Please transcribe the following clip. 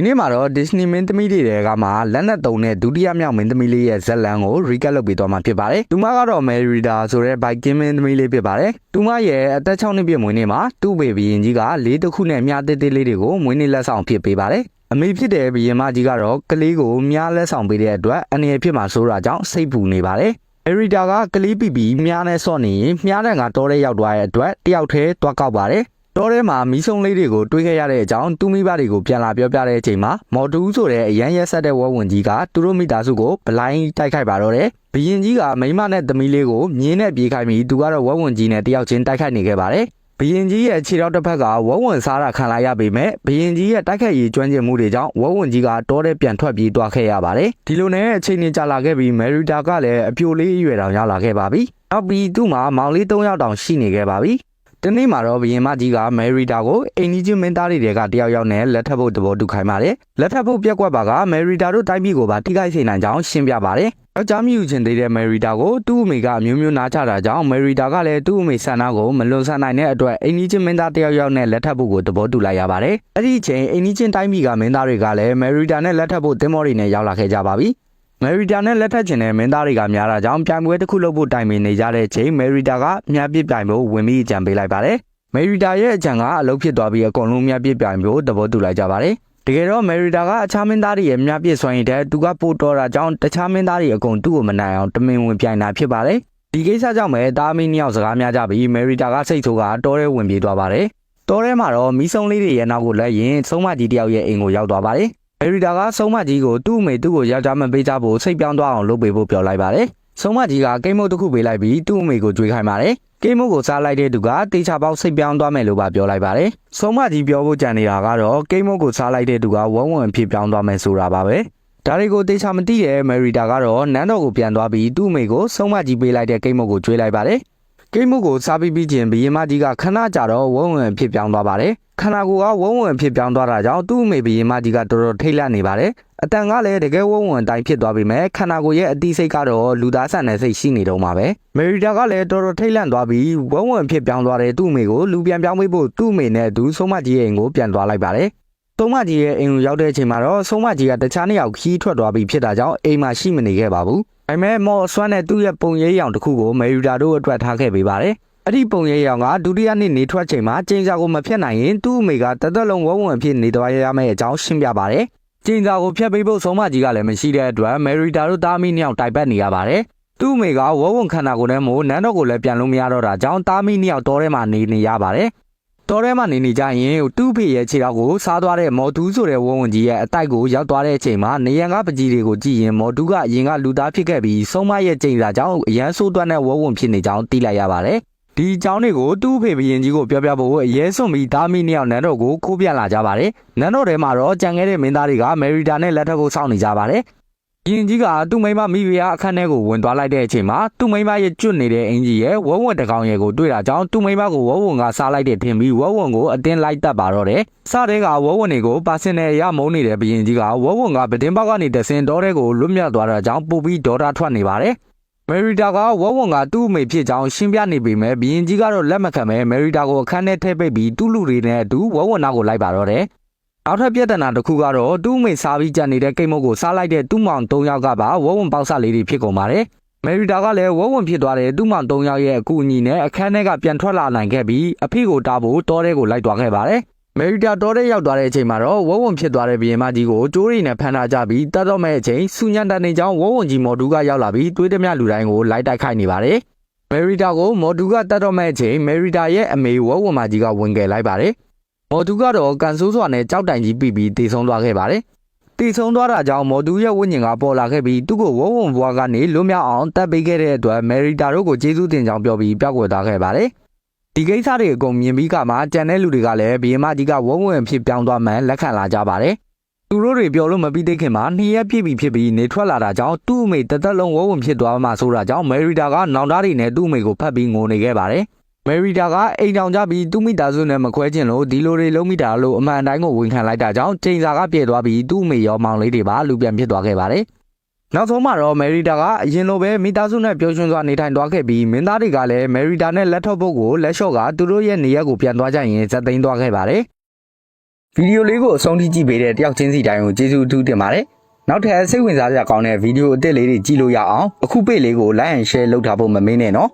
ဒီနေ့မှာတော့ Disney မင်းသမီးတွေတဲကမှလက်နက်တုံတဲ့ဒုတိယမြောက်မင်းသမီးလေးရဲ့ဇက်လန်ကို recap လုပ်ပေးသွားမှာဖြစ်ပါတယ်။သူမကတော့ Merida ဆိုတဲ့ Viking မင်းသမီးလေးဖြစ်ပါတယ်။သူမရဲ့အသက်6နှစ်ပြည့်မွေးနေ့မှာသူ့ဘေဘီရင်ကြီးကလေးတစ်ခုနဲ့မြားသေးသေးလေးတွေကိုမွေးနေ့လက်ဆောင်ဖြစ်ပေးပါတယ်။အမေဖြစ်တဲ့ဘီရင်မကြီးကတော့ကလေးကိုမြားလက်ဆောင်ပေးတဲ့အတွက်အနေဖြစ်မှာဆိုတာကြောင့်စိတ်ပူနေပါတယ်။အရီတာကကလေးပီပီမြားနဲ့ဆော့နေရင်မြားတဲ့ကတောထဲရောက်သွားတဲ့အတွက်တယောက်တည်းတွားကောက်ပါတယ် တောထဲမှာမီးဆုံးလေးတွေကိုတွေးခဲ့ရတဲ့အကြောင်းသူမိဘတွေကိုပြန်လာပြောပြတဲ့အချိန်မှာမော်တူးဆိုတဲ့အရန်ရက်ဆက်တဲ့ဝဲဝင်ကြီးကသူတို့မိသားစုကိုဗလိုင်းတိုက်ခိုက်ပါတော့တယ်ဘီရင်ကြီးကမိမနဲ့သမီးလေးကိုမြင်းနဲ့ပြေးခိုင်းပြီးသူကတော့ဝဲဝင်ကြီးနဲ့တယောက်ချင်းတိုက်ခိုက်နေခဲ့ပါတယ်ဘယင်ကြီးရဲ့ခြေထောက်တစ်ဖက်ကဝဝဝင်စားတာခံလိုက်ရပေမဲ့ဘယင်ကြီးရဲ့တိုက်ခတ်ရေးကျွမ်းကျင်မှုတွေကြောင့်ဝဝဝင်ကြီးကတောထဲပြန်ထွက်ပြေးသွားခဲ့ရပါတယ်။ဒီလိုနဲ့အချိန်ကြီးကြာလာခဲ့ပြီးမယ်ရီတာကလည်းအပြိုလေးအရွယ်တောင်ရောက်လာခဲ့ပါပြီ။နောက်ပြီးသူ့မှာမောင်လေး၃ယောက်တောင်ရှိနေခဲ့ပါပြီ။ ဒီနေ့မှာတော့ဘယင်မကြီးကမယ်ရီတာကိုအိမ်ကြီးချင်းမင်းသားတွေကတယောက်ယောက်နဲ့လက်ထပ်ဖို့တဘောတူခိုင်းပါတယ်။လက်ထပ်ဖို့ပြက်ကွက်ပါကမယ်ရီတာတို့တိုင်းပြည်ကိုပါတိခိုက်စေနိုင်ကြောင်းရှင်းပြပါတယ်။ယောက်ျားမြူချင်သေးတဲ့မယ်ရီတာကိုသူ့အမေကအမျိုးမျိုးနားချတာကြောင့်မယ်ရီတာကလည်းသူ့အမေဆန္ဒကိုမလွန်ဆန်နိုင်တဲ့အတွက်အိမ်ကြီးချင်းမင်းသားတယောက်ယောက်နဲ့လက်ထပ်ဖို့ကိုတဘောတူလိုက်ရပါတယ်။အဲ့ဒီအချိန်အိမ်ကြီးချင်းတိုင်းပြည်ကမင်းသားတွေကလည်းမယ်ရီတာနဲ့လက်ထပ်ဖို့တင်မော်တွေနဲ့ရောက်လာခဲ့ကြပါပြီ။ မယ်ရီတာနဲ့လက်ထပ်ချင်တဲ့မင်းသားတွေကများတာကြောင့်ပြိုင်ပွဲတစ်ခုလုပ်ဖို့တိုင်ပင်နေကြတဲ့ချိန်မယ်ရီတာကမြတ်ပြစ်ပြိုင်ဖို့ဝင်ပြီးအကြံပေးလိုက်ပါတယ်။မယ်ရီတာရဲ့အကြံကအလုပ်ဖြစ်သွားပြီးအကုန်လုံးမြတ်ပြစ်ပြိုင်ဖို့သဘောတူလိုက်ကြပါတယ်။တကယ်တော့မယ်ရီတာကအခြားမင်းသားတွေရဲ့မြတ်ပြစ်ဆိုရင်တည်းသူကပို့တော်တာကြောင့်တခြားမင်းသားတွေအကုန်သူ့ကိုမနိုင်အောင်တမင်ဝင်ပြိုင်တာဖြစ်ပါတယ်။ဒီကိစ္စကြောင့်ပဲတာမီနှစ်ယောက်စကားများကြပြီးမယ်ရီတာကစိတ်ဆိုးကတောထဲဝင်ပြေးသွားပါတယ်။တောထဲမှာတော့မီးစုံလေးတွေရဲ့နောက်ကိုလက်ရင်ဆုံးမကြီးတယောက်ရဲ့အိမ်ကိုရောက်သွားပါတယ်။ မေရီတာကဆုံးမကြီးကိုသူ့အမေသူ့ကိုယောက်ျားမပေးကြဖို့စိတ်ပြောင်းသွားအောင်လုပ်ပေးဖို့ပြောလိုက်ပါတယ်။ဆုံးမကြီးကကိမ်းမုတ်တစ်ခုပေးလိုက်ပြီးသူ့အမေကိုကြွေးခိုင်းပါတယ်။ကိမ်းမုတ်ကိုစားလိုက်တဲ့သူကတေချာပေါက်စိတ်ပြောင်းသွားမယ်လို့ပါပြောလိုက်ပါတယ်။ဆုံးမကြီးပြောဖို့ကြံနေတာကတော့ကိမ်းမုတ်ကိုစားလိုက်တဲ့သူကဝုံဝံအဖြစ်ပြောင်းသွားမယ်ဆိုတာပါပဲ။ဒါတွေကိုတေချာမသိတဲ့မေရီတာကတော့နန်းတော်ကိုပြန်သွားပြီးသူ့အမေကိုဆုံးမကြီးပေးလိုက်တဲ့ကိမ်းမုတ်ကိုကြွေးလိုက်ပါတယ်။ကိတ်မှုကိုစားပြီးပြီးချင်းဘီရင်မကြီးကခဏကြာတော့ဝုံဝင်ဖြစ်ပြောင်းသွားပါတယ် ခန္ဓာကိုယ်ကဝုံဝင်ဖြစ်ပြောင်းသွားတာကြောင့်သူ့အမေဘီရင်မကြီးကတော်တော်ထိတ်လန့်နေပါတယ်အတန်ကလည်းတကယ်ဝုံဝင်တိုင်းဖြစ်သွားပြီမဲ့ခန္ဓာကိုယ်ရဲ့အတိစိတ်ကတော့လူသားဆန်တဲ့စိတ်ရှိနေတော့မှာပဲမေရီတာကလည်းတော်တော်ထိတ်လန့်သွားပြီးဝုံဝင်ဖြစ်ပြောင်းသွားတဲ့သူ့အမေကိုလူပြန်ပြောင်းပေးဖို့သူ့အမေနဲ့သူဆုံးမကြီးရဲ့အိမ်ကိုပြန်သွားလိုက်ပါတယ်သုံးမကြီးရဲ့အိမ်ကိုရောက်တဲ့အချိန်မှာတော့ဆုံးမကြီးကတခြားနှစ်ယောက်ခီးထွက်သွားပြီးဖြစ်တာကြောင့်အိမ်မှာရှိမနေခဲ့ပါဘူး။ဒါပေမဲ့မော်ဆွမ်းတဲ့သူ့ရဲ့ပုံရိပ်ရောင်တစ်ခုကိုမေရီတာတို့အတွက်ထားခဲ့ပေးပါတယ်။ အဲ့ဒီပုံရိပ်ရောင်ကဒုတိယနှစ်နေထွက်ချိန်မှာကျင်းစာကိုမဖြတ်နိုင်ရင်သူ့အမေကတသက်လုံးဝုံဝင်ဖြစ်နေသွားရမယ့်အကြောင်းရှင်းပြပါတယ်။ကျင်းစာကိုဖျက်ပေးဖို့ဆုံးမကြီးကလည်းမရှိတဲ့အတွက်မေရီတာတို့သားမီးနှစ်ယောက်တိုက်ပတ်နေရပါတယ်။သူ့အမေကဝဝုံခန္ဓာကိုယ်ထဲမှာနန်းတော်ကိုလည်းပြန်လို့မရတော့တာကြောင့်သားမီးနှစ်ယောက်တောထဲမှာနေနေရပါတယ်။တော်ထဲမှာနေနေကြရင်သူ့ဖေရဲ့ခြေထောက်ကိုစားသွားတဲ့မော်တူးဆိုတဲ့ဝုံဝင်ကြီးရဲ့အတိုက်ကိုရောက်သွားတဲ့အချိန်မှာနေရန်ကပကြီးတွေကိုကြည့်ရင်မော်တူးကအရင်ကလူသားဖြစ်ခဲ့ပြီးဆုံးမရဲ့ကျိန်စာကြောင့်အရန်ဆိုးတွန်းတဲ့ဝုံဝင်ဖြစ်နေကြောင်းသိလိုက်ရပါတယ်။ ဒီအကြောင်းတွေကိုသူ့ဖေဘရင်ကြီးကိုပြောပြဖို့အရဲစွန်ပြီးသားမီနှစ်ယောက်နန်းတော်ကိုခိုးပြန်လာကြပါတယ်။နန်းတော်ထဲမှာတော့ကြံခဲ့တဲ့မင်းသားတွေကမယ်ရီတာနဲ့လက်ထပ်ဖို့စောင့်နေကြပါတယ်။ရင်ကြီးကသူ့မိန်းမမိဖုရားအခန်းထဲကိုဝင်သွားလိုက်တဲ့အချိန်မှာသူ့မိန်းမရဲ့ကျွတ်နေတဲ့အင်ကြီးရဲ့ဝဝွန်တကောင်ရဲ့ကိုတွေ့တာကြောင့်သူ့မိန်းမကိုဝဝွန်ကစားလိုက်တဲ့ထင်ပြီးဝဝွန်ကိုအတင်းလိုက်တက်ပါတော့တယ်။စတဲ့ကဝဝွန်တွေကိုပါစင်နယ်ရမုန်းနေတဲ့ဘရင်ကြီးကဝဝွန်ကပတင်းပေါက်ကနေတဆင်တော်တဲ့ကိုလွတ်မြောက်သွားတာကြောင့်ပို့ပြီးဒေါ်တာထွက်နေပါတယ်။ မယ်ရီတာကဝဝွန်ကသူ့အမေဖြစ်ကြောင်းရှင်းပြနေပေမဲ့ဘရင်ကြီးကတော့လက်မခံပဲမယ်ရီတာကိုအခန်းထဲထည့်ပိတ်ပြီးသူ့လူတွေနဲ့အတူဝဝွန်နောက်ကိုလိုက်ပါတော့တယ်။နောက်ထပ်ပြဿနာတစ်ခုကတော့သူ့အမိစားပြီးကြံနေတဲ့ကိတ်မုတ်ကိုစားလိုက်တဲ့သူ့မောင်၃ယောက်ကပါဝဝွန်ပေါက်ဆလေးတွေဖြစ်ကုန်ပါတယ်။မယ်ရီတာကလည်းဝဝွန်ဖြစ်သွားတဲ့သူ့မောင်၃ယောက်ရဲ့အကူအညီနဲ့အခန်းထဲကပြန်ထွက်လာနိုင်ခဲ့ပြီးအဖေကိုတားဖို့တောထဲကိုလိုက်သွားခဲ့ပါတယ်။ မယ်ရီတာတောထဲရောက်သွားတဲ့အချိန်မှာတော့ဝဝွန်ဖြစ်သွားတဲ့ဘီရင်မကြီးကိုကျိုးရီနဲ့ဖမ်းထားကြပြီးတတ်တော့မဲ့အချိန်စူညံတန်နေကြောင်းဝဝွန်ကြီးမော်ဒူကရောက်လာပြီးတွေးသမျှလူတိုင်းကိုလိုက်တိုက်ခိုက်နေပါတယ်။မယ်ရီတာကိုမော်ဒူကတတ်တော့မဲ့အချိန်မယ်ရီတာရဲ့အမေဝဝွန်မကြီးကဝင်ခဲ့လိုက်ပါတယ်။မော်တူကတော့ကန်ဆိုးစွာနဲ့ကြောက်တိုင်ကြီးပြီးပြီးတည်ဆုံးသွားခဲ့ပါတယ်။တည်ဆုံးသွားတာကြောင့်မော်တူရဲ့ဝိညာဉ်ကပေါ်လာခဲ့ပြီးသူ့ကိုဝုံဝုံဘွားကနေလွတ်မြောက်အောင်တပ်ပေးခဲ့တဲ့အတွက်မယ်ရီတာတို့ကိုကျေးဇူးတင်ကြောင်းပြောပြီးပျောက်ကွယ်သွားခဲ့ပါတယ်။ ဒီကိစ္စတွေအကုန်မြင်ပြီးကမှကြံတဲ့လူတွေကလည်းဘီယမကြီးကဝုံဝုံဖြစ်ပြောင်းသွားမှန်လက်ခံလာကြပါတယ်။သူတို့တွေပြောလို့မပြီးသေးခင်မှာနှစ်ရက်ပြည့်ပြီဖြစ်ပြီးနေထွက်လာတာကြောင့်သူ့အမေတသက်လုံးဝုံဝုံဖြစ်သွားမှဆိုတာကြောင့်မယ်ရီတာကနောင်တတွေနဲ့သူ့အမေကိုဖတ်ပြီးငိုနေခဲ့ပါတယ်။မယ်ရီတာကအိမ်တောင်ကြပြီးသူ့မိသားစုနဲ့မခွဲချင်လို့ဒီလိုတွေလုံးမိတာလို့အမှန်တိုင်းကိုဝန်ခံလိုက်တာကြောင့်ချိန်စာကပြေသွားပြီးသူ့အမေရောမောင်လေးတွေပါလူပြန်ဖြစ်သွားခဲ့ပါတယ်။ နောက်ဆုံးမှာတော့မယ်ရီတာကအရင်လိုပဲမိသားစုနဲ့ပျော်ရွှင်စွာနေထိုင်သွားခဲ့ပြီးမင်းသားတွေကလည်းမယ်ရီတာနဲ့လက်ထောက်ဖို့ကိုလက်လျှော့ကသူတို့ရဲ့နေရက်ကိုပြန်သွားကြရင်ဇက်သိမ်းသွားခဲ့ပါတယ်။ဗီဒီယိုလေးကိုအဆုံးထိကြည့်ပေးတဲ့တယောက်ချင်းစီတိုင်းကိုကျေးဇူးအထူးတင်ပါတယ်နောက်ထပ်စိတ်ဝင်စားစရာကောင်းတဲ့ဗီဒီယိုအသစ်လေးတွေကြည့်လို့ရအောင်အခုပေလေးကို like and share လုပ်ထားဖို့မမေ့နဲ့နော်